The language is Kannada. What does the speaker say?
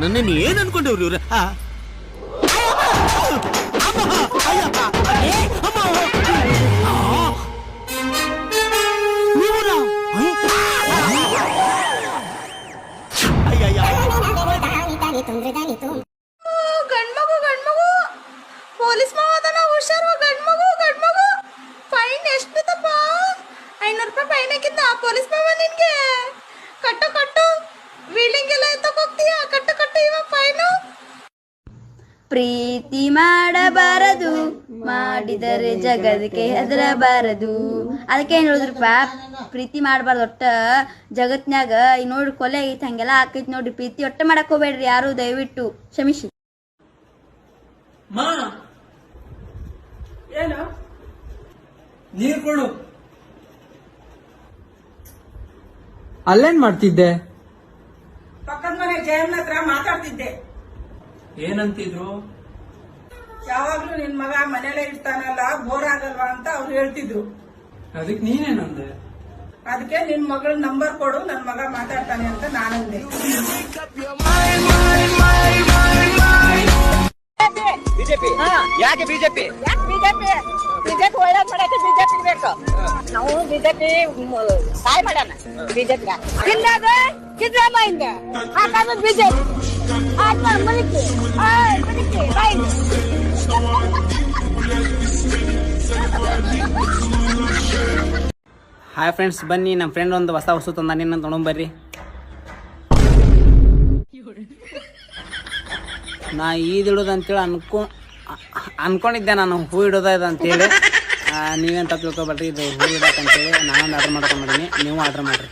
ನನ್ನನ್ನು ಏನ್ ಅನ್ಕೊಂಡವ್ರಿ ಇವ್ರು ಆ? ಅಮ್ಮ! ಅಯ್ಯಪ್ಪ! ಏ, ಅಮ್ಮ! ಆ! ಅಯ್ಯ! ಅಯ್ಯಯ್ಯ. ಗಂಡ್ಮಗು ಗಂಡ್ಮಗು ಪೊಲೀಸ್ ಮಾವ ಅದನ ಹುಷಾರು ಗಂಡ್ಮಗು ಗಂಡ್ಮಗು ಫೈನ್ ಐನೂರು ರೂಪಾಯಿ ಫೈನ್ ಹಾಕಿದ್ದ ಪೊಲೀಸ್ ಮಾವ ನಿನ್ಗೆ ಪ್ರೀತಿ ಮಾಡಬಾರದು. ಮಾಡಿದರೆ ಜಗದಕ್ಕೆ ಹೆದರಬಾರದು. ಅದಕ್ಕೆ ಏನ್ ಹೇಳಿದ್ರಪ್ಪ ಪ್ರೀತಿ ಮಾಡಬಾರ್ದು. ಒಟ್ಟ ಜಗತ್ನಾಗ ಈಗ ನೋಡ್ರಿ ಕೊಲೆ ಐತಿ ಹಂಗೆಲ್ಲ ಆಕೈತಿ ನೋಡ್ರಿ. ಪ್ರೀತಿ ಒಟ್ಟ ಮಾಡಕ್ ಹೋಗ್ಬೇಡ್ರಿ. ಯಾರು ದಯವಿಟ್ಟು ಕ್ಷಮಿಸಿ. ಮಾ ಏನು? ನೀರ್ ಕೊಡು. ಅಲ್ಲೇನ್ ಮಾಡ್ತಿದ್ದೆ? ಪಕ್ಕದ ಮನೆ ಜಯಮ್ಮನ ಹತ್ರ ಮಾತಾಡ್ತಿದ್ದೆ. ಏನಂತಿದ್ರು? ಯಾವಾಗ್ಲೂ ನಿನ್ ಮಗ ಮನೇಲೆ ಇರ್ತಾನಲ್ಲ ಬೋರ್ ಆಗಲ್ವಾ ಅಂತ ಅವ್ರು ಹೇಳ್ತಿದ್ರು. ಅದಕ್ಕೆ ನೀನೇನಂದೆ ಅದಕ್ಕೆ ನಿನ್ ಮಗಳ ನಂಬರ್ ಕೊಡು ನನ್ ಮಗ ಮಾತಾಡ್ತಾನೆ ಅಂತ ನಾನಂದೆ. ಯಾಕೆ ಬಿಜೆಪಿ? ಬಿಜೆಪಿ? ಬಿಜೆಪಿ ಒಳ್ಳೇದ್ ಮಾಡಕ್ಕೆ ಬಿಜೆಪಿ ಬೇಕು. ನಾವು ಬಿಜೆಪಿ ಸಹಾಯ ಮಾಡೋಣ ಬಿಜೆಪಿ ಸಿದ್ದರಾಮಯ್ಯ ಹಾಗಾದ್ರೆ ಬಿಜೆಪಿ. ಹಾಯ್ ಫ್ರೆಂಡ್ಸ್ ಬನ್ನಿ. ನಮ್ಮ ಫ್ರೆಂಡ್ ಒಂದು ಹೊಸ ಹೊಸ ತಂದ. ನಿನ್ನ ತೊಗೊಂಬರ್ರಿ ನಾ ಈದಿಡೋದು ಅಂತೇಳಿ ಅನ್ಕೊ ಅನ್ಕೊಂಡಿದ್ದೆ ನಾನು. ಹೂ ಇಡೋದ ಇದು ಅಂತೇಳಿ. ನೀವೇನ್ ತಪ್ಪು ತಿಳ್ಕೊಬೇಡ್ರಿ ಇದು ಹೂ ಇಡಕ್ಕಂತೇಳಿ ನಾನೊಂದು ಆರ್ಡರ್ ಮಾಡ್ಕೊಂಡ್ಬಂದೀನಿ ನೀವು ಆರ್ಡರ್ ಮಾಡ್ರಿ.